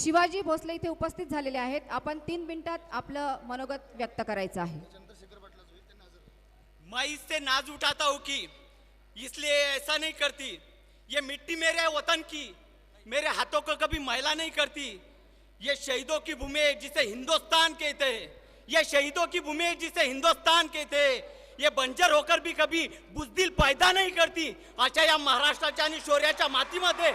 शिवाजी भोसले इथे उपस्थित झालेले आहेत. आपण तीन मिनिटात आपलं मनोगत व्यक्त करायचं आहे. मैं इससे नाज उठाता हूँ कि इसलिए ऐसा नहीं करती। ये मिट्टी मेरे वतन की मेरे हाथों को कभी मैला नहीं करती। ये शहीदों की भूमि है जिसे हिंदुस्तान कहते हैं। ये शहीदों की भूमि है जिसे हिंदुस्तान कहते हैं। ये बंजर होकर भी कभी बुजदिल पैदा नहीं करती। अशा या महाराष्ट्राच्या आणि शौर्याच्या मातीमध्ये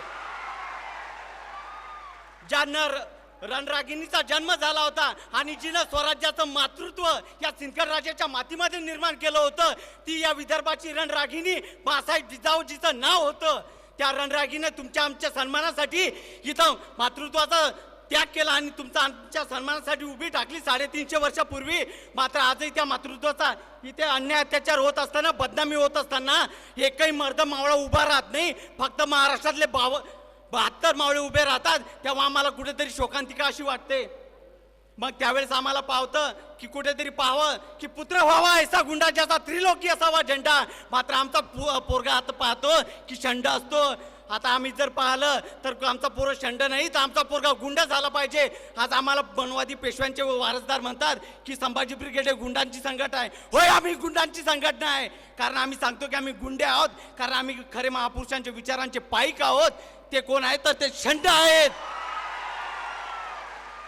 ज्या नर रणरागिणीचा जन्म झाला होता आणि जिनं स्वराज्याचं मातृत्व या सिंदखेड राजाच्या मातीमध्ये निर्माण केलं होतं ती या विदर्भाची रणरागिणी बासाहेब जिजाऊजीचं नाव होतं. त्या रणरागीने तुमच्या आमच्या सन्मानासाठी इथं मातृत्वाचा त्याग केला आणि तुमचा आमच्या सन्मानासाठी उभी टाकली साडेतीनशे वर्षापूर्वी. मात्र आजही त्या मातृत्वाचा इथे अन्याय अत्याचार होत असताना बदनामी होत असताना एकही मर्द मावळा उभा राहत नाही. फक्त महाराष्ट्रातले बाव बहात्तर मावळे उभे राहतात तेव्हा आम्हाला कुठेतरी शोकांतिका अशी वाटते. मग त्यावेळेस आम्हाला पावतं की कुठेतरी पाहावं की पुत्र व्हावा ऐसा गुंडा ज्याचा त्रिलोकी असावा झेंडा. मात्र आमचा पो- पोरगा आता पाहतो की शंड असतो. आता आम्ही जर पाहिलं तर आमचा पोरं शंड नाही तर आमचा पोरगा गुंड झाला पाहिजे. आज आम्हाला बनवादी पेशव्यांचे वारसदार म्हणतात की संभाजी ब्रिगेड हे गुंडांची संघटना आहे. होय आम्ही गुंडांची संघटना आहे. कारण आम्ही सांगतो की आम्ही गुंडे आहोत. कारण आम्ही खरे महापुरुषांच्या विचारांचे पाईक आहोत. ते कोण आहेत? तर ते शंड आहेत.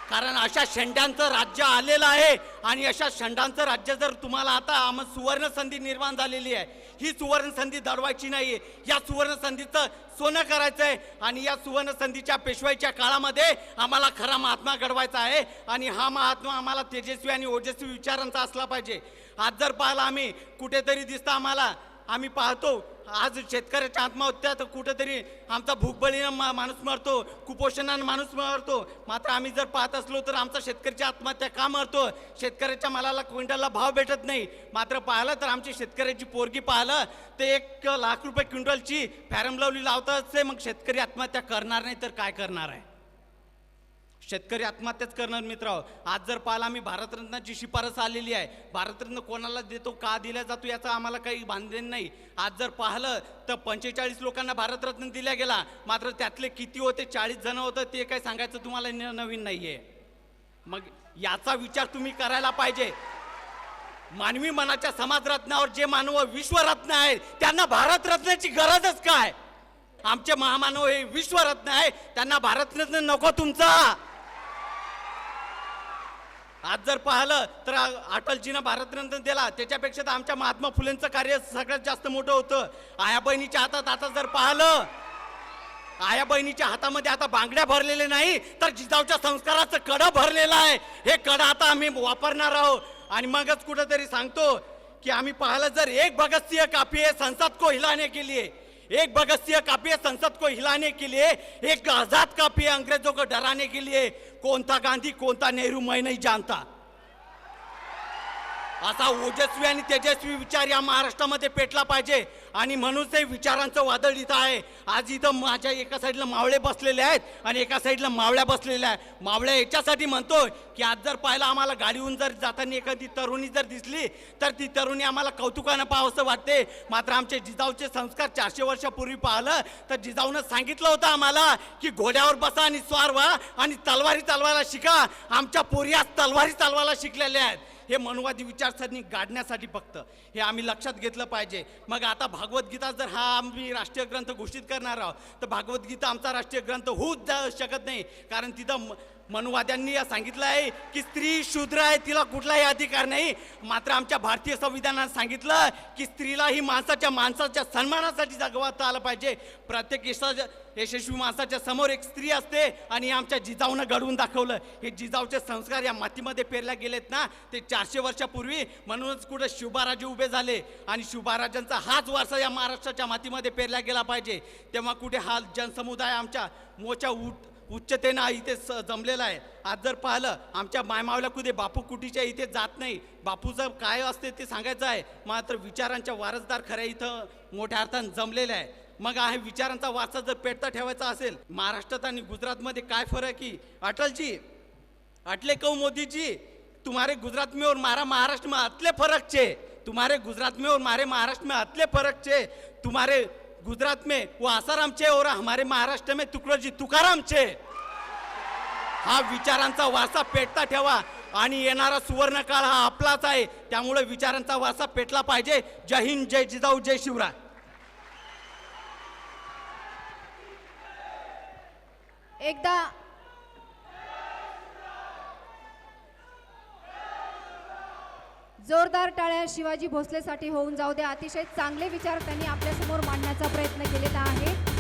कारण अशा शेंड्यांचं राज्य आलेलं आहे. आणि अशा शंडांचं राज्य जर तुम्हाला आता आम्हाला सुवर्ण संधी निर्माण झालेली आहे ही सुवर्ण संधी दडवायची नाही या सुवर्ण संधीचं सोनं करायचं आहे आणि या सुवर्ण संधीच्या पेशवाईच्या काळामध्ये आम्हाला खरा महात्मा घडवायचा आहे आणि हा महात्मा आम्हाला तेजस्वी आणि ओजस्वी विचारांचा असला पाहिजे. आज जर पाहिला आम्ही कुठेतरी दिसतं आम्हाला आम्ही पाहतो आज शेतकऱ्याच्या आत्महत्या तर कुठंतरी आमचा भूकबळीनं मा माणूस मरतो कुपोषणानं माणूस मरतो. मात्र आम्ही जर पाहत असलो तर आमचा शेतकऱ्याची आत्महत्या का मरतो? शेतकऱ्याच्या मालाला क्विंटलला भाव भेटत नाही. मात्र पाहिलं तर आमची शेतकऱ्याची पोरगी पाहिलं ते एक लाख रुपये क्विंटलची फॅरम लावली लावतात असते मग शेतकरी आत्महत्या करणार नाही तर काय करणार आहे? शेतकरी आत्महत्याच करणार मित्र. आज जर पाहिला आम्ही भारतरत्नाची शिफारस आलेली आहे. भारतरत्न कोणाला देतो का दिला जातो याचं आम्हाला काही बांधलेलं नाही. आज जर पाहिलं तर पंचेचाळीस लोकांना भारतरत्न दिला गेला. मात्र त्यातले किती होते चाळीस जण होतं ते काय सांगायचं तुम्हाला न- नवीन आहे मग याचा विचार तुम्ही करायला पाहिजे. मानवी मनाच्या समाजरत्नावर जे मानव विश्वरत्न आहेत त्यांना भारतरत्नाची गरजच काय? आमचे महामानव हे विश्वरत्न आहे त्यांना भारतरत्न नको तुमचा. आज जर पाहिलं तर अटलजीनं भारतरत्न दिला. त्याच्यापेक्षा तर आमच्या महात्मा फुलेंचं कार्य सगळ्यात जास्त मोठं होतं. आया बहिणीच्या हातात आता जर पाहिलं आया बहिणीच्या हातामध्ये आता बांगड्या भरलेले नाही तर जिजाऊच्या संस्काराचं कडं भरलेलं आहे. हे कडं आता आम्ही वापरणार आहोत. आणि मगच कुठंतरी सांगतो की आम्ही पाहिलं जर एक भगतसिंह कापी आहे संसद को हिलाने के एक भगत सिंह काफी संसद को हिलाने के लिए एक आजाद काफी है अंग्रेजों को डराने के लिए कोणता गांधी कोणता नेहरू मैं नहीं जानता। असा ओजस्वी आणि तेजस्वी विचार या महाराष्ट्रामध्ये पेटला पाहिजे. आणि म्हणून ते विचारांचं वादळ इथं आहे. आज इथं माझ्या एका साईडला मावळे बसलेले आहेत आणि एका साईडला मावळ्या बसलेल्या आहेत. मावळ्या याच्यासाठी म्हणतो की आज जर पाहिलं आम्हाला गाडीहून जर जाताना एखादी तरुणी जर दिसली तर ती तरुणी आम्हाला कौतुकानं पाहावंसं वाटते. मात्र आमचे जिजाऊचे संस्कार चारशे वर्षापूर्वी पाहिलं तर जिजाऊनं सांगितलं होतं आम्हाला की घोड्यावर बसा आणि स्वार व्हा आणि तलवारी चालवायला शिका. आमच्या पोरी आज तलवारी चालवायला शिकलेल्या आहेत. हे मनुवादी विचारसरणी गाडण्यासाठी फक्त. हे आम्ही लक्षात घेतलं पाहिजे. मग आता भागवद्गीता जर हा आम्ही राष्ट्रीय ग्रंथ घोषित करणार आहोत तर भागवद्गीता आमचा राष्ट्रीय ग्रंथ होऊच जा- शकत नाही. कारण तिथं म- मनुवाद्यांनी सांगितलं आहे की स्त्री शूद्र आहे तिला कुठलाही अधिकार नाही. मात्र आमच्या भारतीय संविधानात सांगितलं की स्त्रीला ही माणसाच्या माणसाच्या सन्मानासाठी जगवता आलं पाहिजे. प्रत्येक यशस्वी माणसाच्या समोर एक स्त्री असते आणि आमच्या जिजाऊनं घडवून दाखवलं. हे जिजाऊचे संस्कार या मातीमध्ये पेरल्या गेलेत ना ते चारशे वर्षापूर्वी. म्हणूनच कुठे शुभाराजे उभे झाले आणि शुभाराजांचा हाच वारसा या महाराष्ट्राच्या मातीमध्ये पेरला गेला पाहिजे. तेव्हा कुठे हा जनसमुदाय आमच्या मोच्या उठ उच्चतेनं इथे स जमलेला आहे. आज जर पाहिलं आमच्या मायमावल्या कुठे बापू कुटीच्या इथे जात नाही. बापूचं काय असते ते सांगायचं आहे. मात्र विचारांच्या वारसदार खऱ्या इथं मोठ्या अर्थानं जमलेलं आहे. मग आहे विचारांचा वारसा जर पेटता ठेवायचा असेल महाराष्ट्रात आणि गुजरातमध्ये काय फरक की? अटलजी अटले कहू मोदीजी तुम्हारे गुजरात में और मारा महाराष्ट्र में अतले फरक छे. तुम्हारे गुजरात में और मारे महाराष्ट्र में अतले फरक छे. तुम्हारे गुजरात में वो आसाराम चे और हमारे महाराष्ट्र में तुकडोजी तुकाराम छे हा विचारांचा वारसा पेटता ठेवा आणि येणारा सुवर्ण काळ हा आपलाच आहे. त्यामुळे विचारांचा वारसा पेटला पाहिजे. जय हिंद जय जिजाऊ जय शिवराय. एकदा जोरदार टाळ्या शिवाजी भोसलेसाठी होऊन जाऊ द्या. अतिशय चांगले विचार त्यांनी आपल्यासमोर मांडण्याचा प्रयत्न केलेला आहे.